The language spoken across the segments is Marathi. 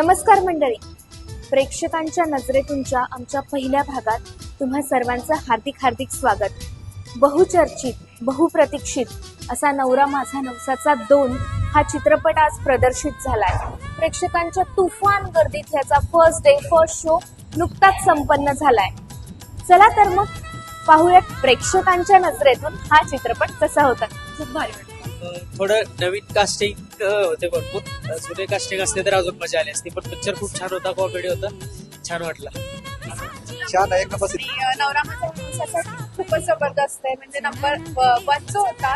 नमस्कार मंडळी. प्रेक्षकांच्या नजरेतूनच्या आमच्या पहिल्या भागात तुम्हा सर्वांचं हार्दिक हार्दिक स्वागत. बहुचर्चित बहुप्रतीक्षित असा नवरा माझा नवसाचा दोन हा चित्रपट आज प्रदर्शित झालाय. प्रेक्षकांच्या तुफान गर्दीत याचा फर्स्ट डे फर्स्ट शो नुकताच संपन्न झालाय. चला तर मग पाहूयात प्रेक्षकांच्या नजरेतून हा चित्रपट कसा होता. खूप भारी थोडं नवीन कास्टिंग होते भरपूर. जुने कास्टिंग असते तर अजून मजा आली असती पण पिक्चर खूप छान होता कॉमेडी होता. छान वाटला. छान आहे आणि नवरा माझा दिवसाचा खूपच जबरदस्त आहे. म्हणजे नंबर वन जो होता.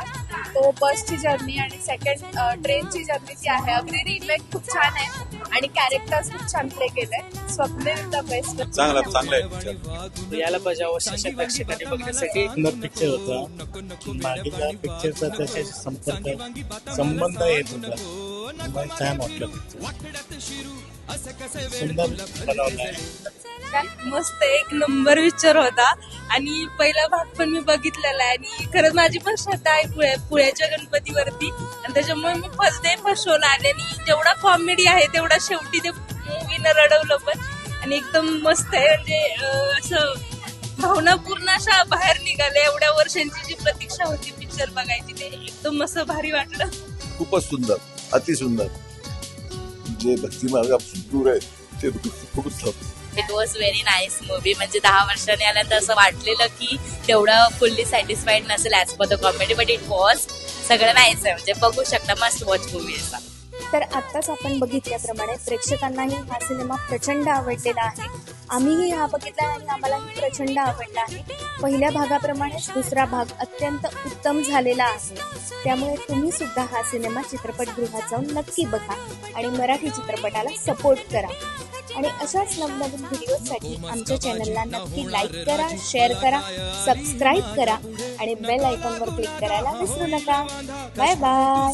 तो बसची जर्नी आणि सेकंड ट्रेनची जर्नी जी आहे. अगदी रिमेक खूप छान आहे. आणि कॅरेक्टर्स खूप छान प्ले केले स्वप्नील द बेस्ट चांगला चांगला आहे. याला पाहिजे प्रेक्षकांनी बघण्यासाठी. सुंदर पिक्चर होता. मागील पिक्चरचा त्याच्याशी संपर्क संबंध येत होता छान वाटलं. पिक्चर सुंदर बनवलं. आहे मस्त एक नंबर पिक्चर होता. आणि पहिला भाग पण मी बघितलेला आहे. आणि खरंच माझी पण श्रद्धा आहे पुळ्या पुळ्याच्या गणपतीवरती. आणि त्याच्यामुळे मी फर्स्ट डे फर्स्ट शोला आले. आणि जेवढा कॉमेडी आहे तेवढा शेवटी ते मूवीनं रडवलं पण. आणि एकदम मस्त आहे. म्हणजे असं असं भावनापूर्ण अशा बाहेर निघाल्या. एवढ्या वर्षांची जी प्रतीक्षा होती पिक्चर बघायची ते एकदम मस्त भारी वाटलं. खूपच सुंदर. अतिसुंदर. जे भक्तिमार्ग दूर आहे ते खूपच it was very nice movie म्हणजे दहा वर्षाने आल्यानंतर असं वाटलेलं की तेवढं फुल्ली सॅटिस्फाईड नसेल as per the comedy but it was सगळं नाहीच आहे. म्हणजे बघू शकता मस्ट वॉच मूवी असा. तर आत्ताच आपण बघितल्याप्रमाणे प्रेक्षकांनाही हा सिनेमा प्रचंड आवडलेला आहे. आम्हीही हा बघितला आणि आम्हालाही प्रचंड आवडला आहे. पहिल्या भागाप्रमाणेच दुसरा भाग अत्यंत उत्तम झालेला आहे. त्यामुळे तुम्ही सुद्धा हा सिनेमा चित्रपटगृहात जाऊन नक्की बघा आणि मराठी चित्रपटाला सपोर्ट करा. आणि अशाच नवनवीन व्हिडिओसाठी आमच्या चॅनलला नक्की लाईक करा शेअर करा सबस्क्राईब करा आणि बेल आयकॉनवर क्लिक करायला विसरू नका. Bye bye